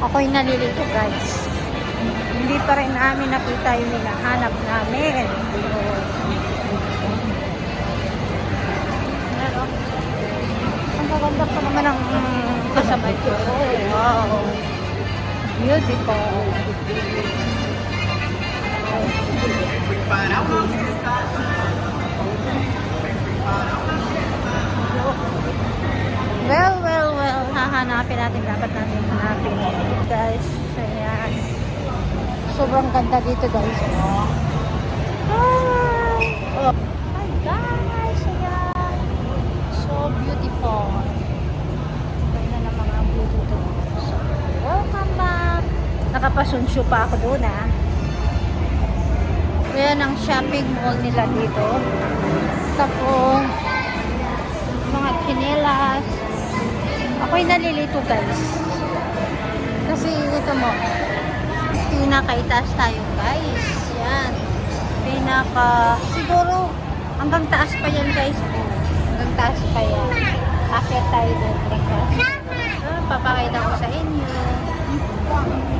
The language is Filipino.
Ako'y nalilito guys. Hindi pa rin namin nakita yung hinahanap namin. So, Pero, ang maganda pa naman ang mm, kasabay ko. Wow. Beautiful. Hahanapin natin. Dapat natin hanapin. Guys, ayan. Sobrang ganda dito, guys. Hi! Oh. Hi, guys. Ayan. So beautiful. Ganda ng mga view dito. Welcome back. Nakapasunsyo pa ako doon, ah. Ayan ang shopping mall nila dito. Ako'y nalilito guys. Kasi ito mo, pinakaitaas tayo guys. Yan. Pinaka, siguro, hanggang taas pa yan guys. Hanggang taas pa yan. Akit tayo guys. Ah, papakita ko sa.